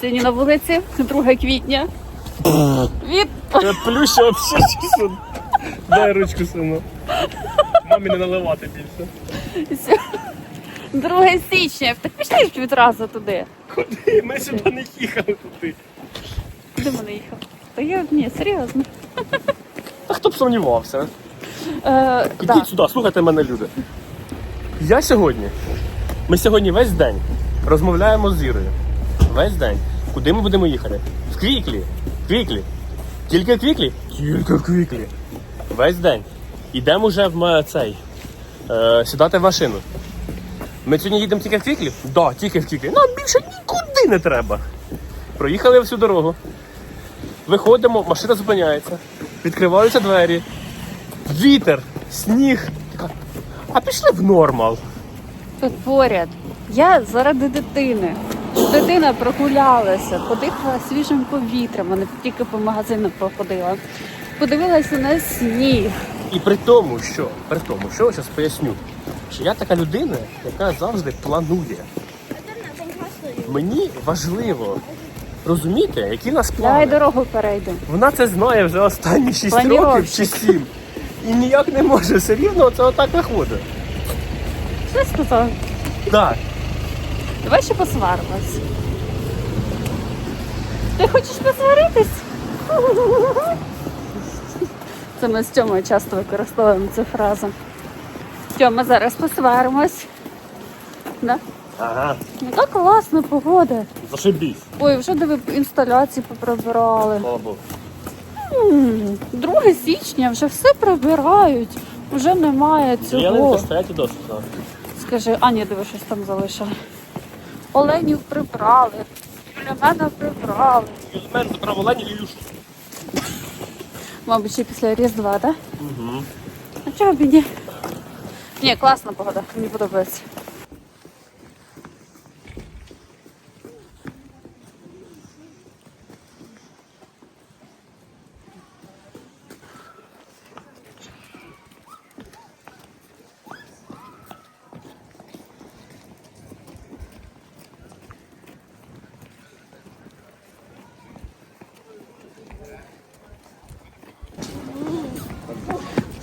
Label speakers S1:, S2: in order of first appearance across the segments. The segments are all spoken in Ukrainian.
S1: Сьогодні на вулиці 2 квітня. Від
S2: вообще чесно. Дай ручку сину. Мамі не наливати більше.
S1: 2 січня. Так пішли ж відразу туди.
S2: Куди? Ми сюди не їхали туди.
S1: Куди ми не їхав? Та я ні, серйозно.
S2: Та хто б сумнівався?
S1: Е,
S2: Ідіть
S1: да.
S2: сюди, слухайте мене, люди. Я сьогодні. Ми сьогодні весь день розмовляємо з Ірою. Весь день. Куди ми будемо їхати? В Квіклі. Квіклі. Тільки в Квіклі? Тільки в Квіклі. Весь день. Ідемо вже в цей. Е, сідати в машину. Ми сьогодні їдемо тільки в Квіклі? Так, да, тільки в Квіклі. Нам більше нікуди не треба. Проїхали всю дорогу. Виходимо, машина зупиняється. Відкриваються двері. Вітер, сніг. А пішли в нормал.
S1: Тут поряд. Я заради дитини. Дитина прогулялася, подихала свіжим повітрям. Вона тільки по магазину походила. Подивилася на сніг.
S2: І при тому, що при тому, що я зараз поясню, що я така людина, яка завжди планує. Мені важливо розуміти, які в нас
S1: Давай дорогу перейдемо.
S2: Вона це знає вже останні 6 років чи 7. І ніяк не може все рівно це отак виходить.
S1: Що сказав?
S2: Так.
S1: Давай ще посваримось. Ти хочеш посваритись? Це ми з Тьомою часто використовуємо цю фразу. Тьома, зараз посваримось. Да?
S2: Ага.
S1: Яка класна погода.
S2: Зашибісь.
S1: Ой, вже диви інсталяції поприбирали.
S2: Слава Богу.
S1: М, 2 січня вже все прибирають. Вже немає цього.
S2: Ялинка стоять і досить.
S1: Скажи, а ні, диви, щось там залишили. Оленів прибрали. Біля мене прибрали.
S2: Юзмен забрав і юшу.
S1: Мабуть, ще після Різдва, так?
S2: Угу.
S1: А чого б і ні? Ні, класна погода, мені подобається.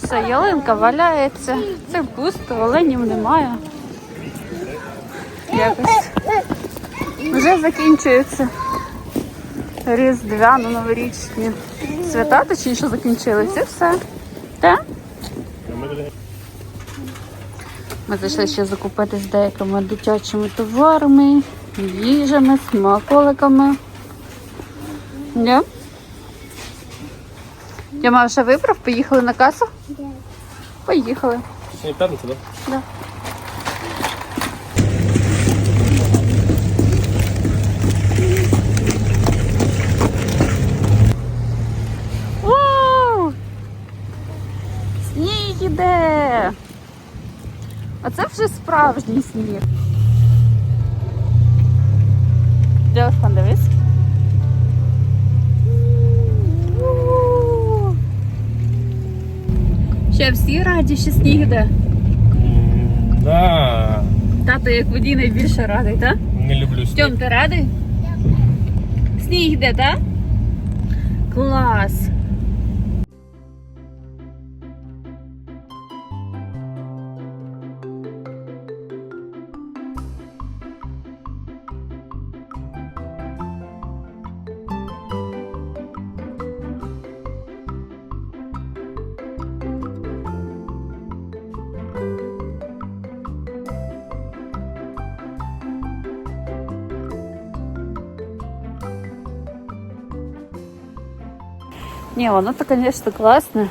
S1: Все, ялинка валяється. Це пусто, оленів немає. Якось. Вже закінчується. Різдвяно новорічні свята, точніше закінчилися. І все. Так? Ми зайшли ще закупитись деякими дитячими товарами, їжами, смаколиками. Ні? Тьома вже вибрав, поїхали на касу? Поїхали.
S2: Сьогодні п'ятниця, так?
S1: Да. Вау! Сніг іде! А це вже справжній сніг. Дівчинка, дивись. Ще всі раді, що сніг іде.
S2: Да.
S1: Тато як водій найбільше радий, так?
S2: Не люблю сніг.
S1: Тьом, ти радий? Сніг йде, так? Клас. Ні, воно то, звісно, класне.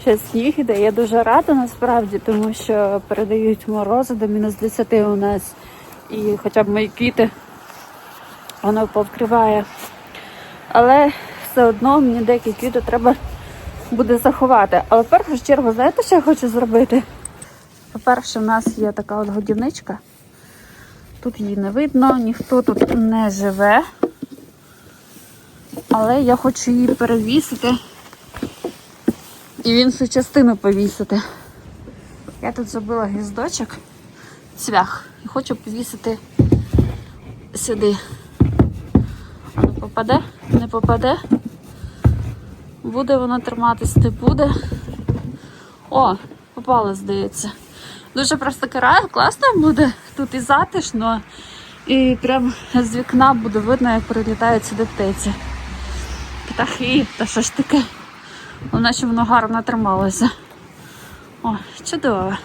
S1: Ще сніг іде. Я дуже рада насправді, тому що передають морози до мінус 10 у нас. І хоча б мої квіти воно повкриває. Але все одно мені деякі квіти треба буде заховати. Але в першу чергу, знаєте, що я хочу зробити? По-перше, в нас є така от годівничка. Тут її не видно, ніхто тут не живе. Але я хочу її перевісити і в іншу частину повісити. Я тут зробила гніздочок, цвях, і хочу повісити сюди. Що не попаде? Не попаде. Буде воно триматись, не буде. О, попало, здається. Дуже просто кара, класно буде. Тут і затишно, і прям з вікна буде видно, як прилітають сюди птиці. Птахи, та що ж таке? Головне, щоб воно гарно трималося. О, чудово.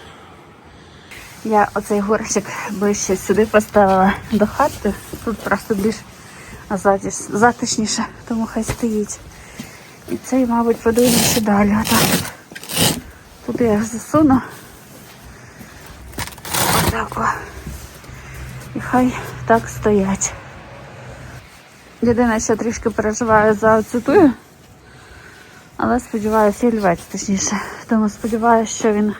S1: Я оцей горщик ближче сюди поставила до хати. Тут просто більш затишніше, тому хай стоїть. І цей, мабуть, подвину ще далі. Отак. Туди я засуну. Отак. І хай так стоять. Єдине, що трішки переживаю за цитую, але сподіваюся, ялівець точніше. Тому сподіваюся, що він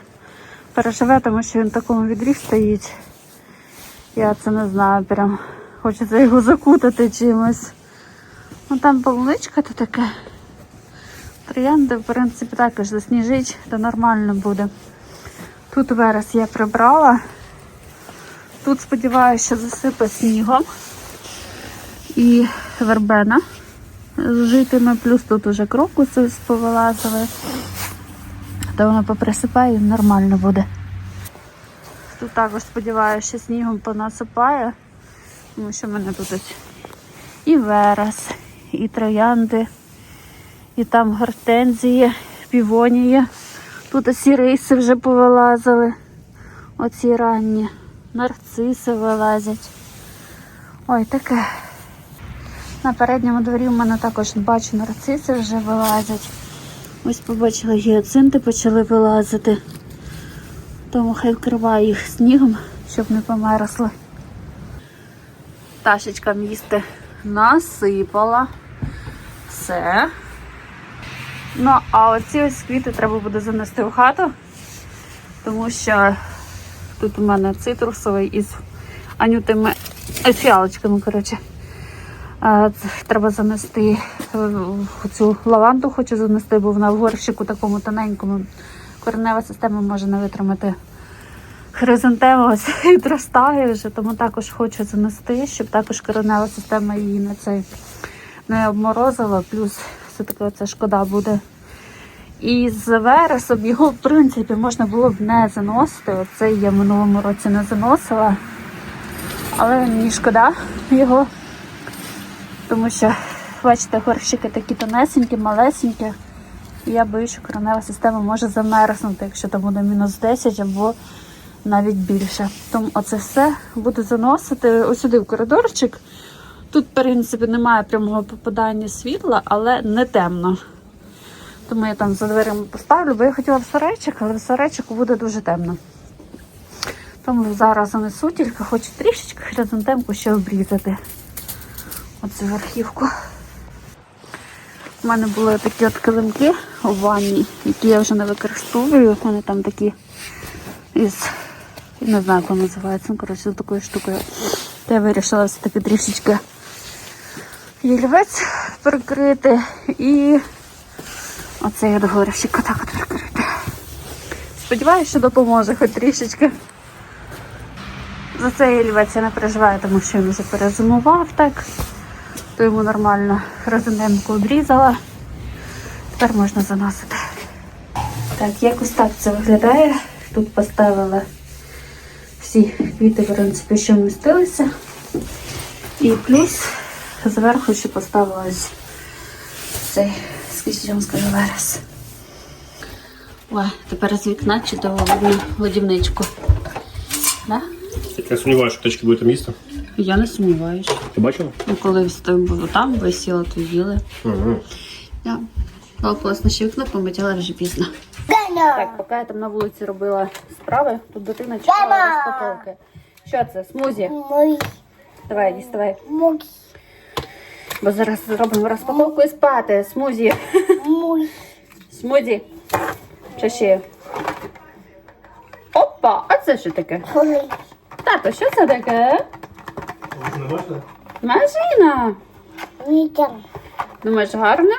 S1: переживе, тому що він в такому відрі стоїть. Я це не знаю, прям хочеться його закутати чимось. Ну там полуничка то таке. Троянди, в принципі, також засніжить, то нормально буде. Тут верес я прибрала. Тут сподіваюся, що засипе снігом і вербена житиме, плюс тут уже крокуси повилазили. То воно поприсипає і нормально буде. Тут також сподіваюся, що снігом понасипає, тому що в мене тут і верес, і троянди, і там гортензії, півонії. Тут усі риси вже повилазили. Оці ранні. Нарциси вилазять. Ой, таке. На передньому дворі в мене також бачу нарциси вже вилазять. Ось побачила гіацинти почали вилазити. Тому хай вкриваю їх снігом, щоб не померзли. Ташечка місти насипала. Все. Ну, а оці ось квіти треба буде занести в хату, тому що тут у мене цитрусовий із анютими фіалочками, коротше. Треба занести е, цю лаванду, хочу занести, бо вона в горщику такому тоненькому. Коренева система може не витримати хризантему, ось відростає вже, тому також хочу занести, щоб також коренева система її на цей не обморозила, плюс все-таки це шкода буде. І з вересом його, в принципі, можна було б не заносити. Оце я минулому році не заносила. Але мені шкода його. Тому що, бачите, горщики такі тонесенькі, малесенькі. І я боюсь, що коронева система може замерзнути, якщо там буде мінус 10 або навіть більше. Тому оце все буду заносити сюди в коридорчик. Тут, в принципі, немає прямого попадання світла, але не темно. Тому я там за дверима поставлю, бо я хотіла в сарайчик, але в сарайчику буде дуже темно. Тому зараз занесу, тільки хочу трішечки хризантемку ще обрізати. Оцю верхівку. У мене були такі от килимки у ванні, які я вже не використовую. Мене там такі із, не знаю, як називається, ну, коротше, з такою штукою. То я вирішила все-таки трішечки ялівець прикрити і оцей от отак от прикрити. Сподіваюся, що допоможе хоч трішечки. За цей ялівець я не переживаю, тому що він вже перезимував так. То йому нормально хризантемку обрізала. Тепер можна заносити. Так, якось так це виглядає. Тут поставила всі квіти, в принципі, що вмістилися. І плюс зверху ще поставила ось цей, скажіть, я вам скажу верес. Ой, тепер з вікна чудово видно годівничку. Да?
S2: Я сумніваюся, що точки буде місто.
S1: Я не сумніваюся.
S2: Ти бачила?
S1: Ну, коли було там, висіло, то їли.
S2: Угу.
S1: Я класно ще вікно помить, вже пізно. Так, поки я там на вулиці робила справи, тут дитина чекала розпаковки. Що це? Смузі?
S3: Мой,
S1: Давай, діставай.
S3: мой,
S1: Бо зараз зробимо розпаковку і спати. Смузі.
S3: мой.
S1: Смузі. Що ще? Опа! А це що таке? Тато, що це таке?
S2: Не?
S1: Машина.
S3: Вітер.
S1: Думаєш, гарно?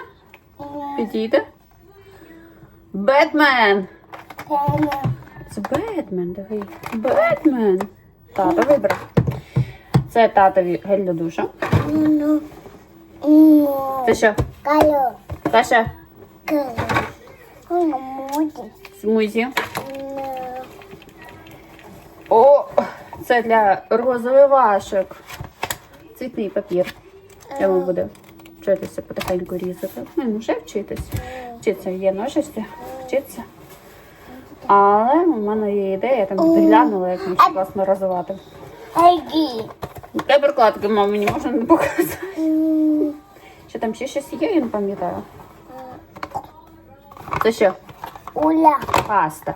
S1: Підійде? Бетмен! Це Бетмен, диви. Бетмен. Тато вибрав. Це татові гель для душа.
S3: Ну, Ну,
S1: Це що?
S3: Калю. Калю. Ну, муді.
S1: Смузі.
S3: Ну,
S1: О, це для розвивашок. Цвітний папір. Треба буде вчитися потихеньку різати. Ну, вже вчитись. Вчиться є ножиці, вчиться. Але у мене є ідея, я там глянула, як можна класно розвивати.
S3: Айгі.
S1: Де прокладки, мам, мені можна не показати. Що там ще щось є, я не пам'ятаю. Це що?
S3: Уля.
S1: Паста.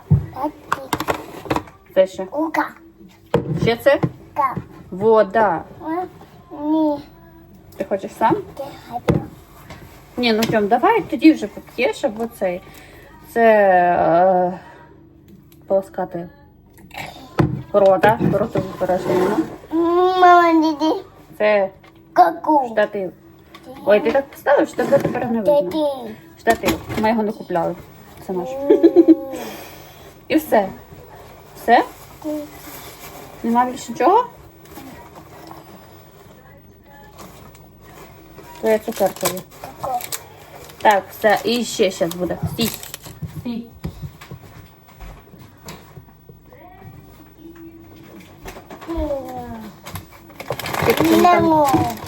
S1: Це що?
S3: Ука.
S1: Ще це?
S3: Ка.
S1: Вода.
S3: Ні.
S1: Ти хочеш сам? Ні, ну Тьом, давай тоді вже поп'єш, або цей. Це е, полоскати рота, ротову порожнину.
S3: Мама, діді.
S1: Це
S3: Каку.
S1: штатив. Ой, ти так поставив, що тебе тепер не видно. Штатив. Ми його не купляли. Це наш. І все. Все? Нема більше нічого? Твоя цукеркові.
S3: Тако.
S1: Так, все, і ще зараз буде. Стій. Стій.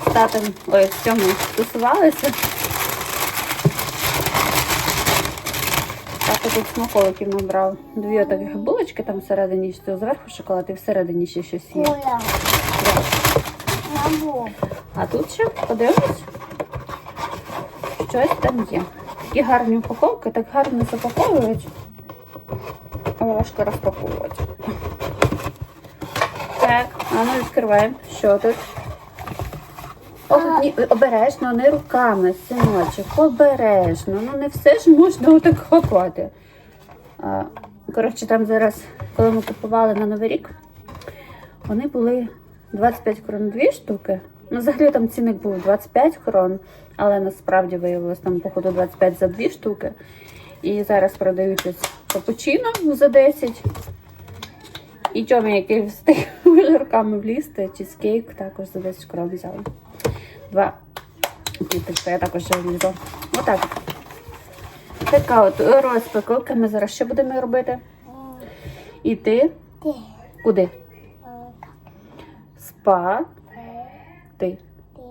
S1: З татом, ой, в цьому тусувалися. Тато тут смаколиків набрав. Дві таких булочки там всередині, що зверху шоколад і всередині ще щось є. А тут ще подивимось. Щось там є. Такі гарні упаковки, так гарно запаковують. А важко розпаковувати. Так, а ну відкриваємо. Що тут? О, тут ні, обережно, не руками, синочок, обережно. Ну не все ж можна отак хапати. Коротше, там зараз, коли ми купували на Новий рік, вони були 25 крон дві штуки. Ну, взагалі там цінник був 25 крон, але насправді виявилось там, походу, 25 за дві штуки. І зараз продають ось капучино за 10. І Тьомі, який встиг руками влізти, чизкейк також за 10 крон взяли. Два. Квіточка я також вже влізла. Отак. Така от розпаковка. Ми зараз що будемо робити? Іти
S3: Ти.
S1: куди?
S3: М,
S1: Спа. Ти.
S3: Ти.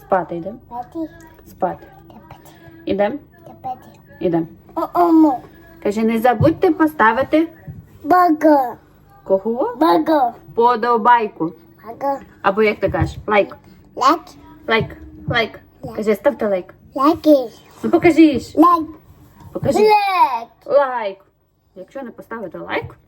S1: Спати йдемо. Спати. Ідемо? Ідемо. Каже, не забудьте поставити
S3: Бага.
S1: кого?
S3: Бага.
S1: Подобайку.
S3: Бага.
S1: Або як ти кажеш, лайк.
S3: Лайк.
S1: Лайк. Лайк. Кажи, ставте лайк.
S3: Лайки.
S1: Ну покажиш.
S3: Лайк.
S1: Покажи.
S3: Лайк.
S1: Лайк. Якщо не поставите лайк,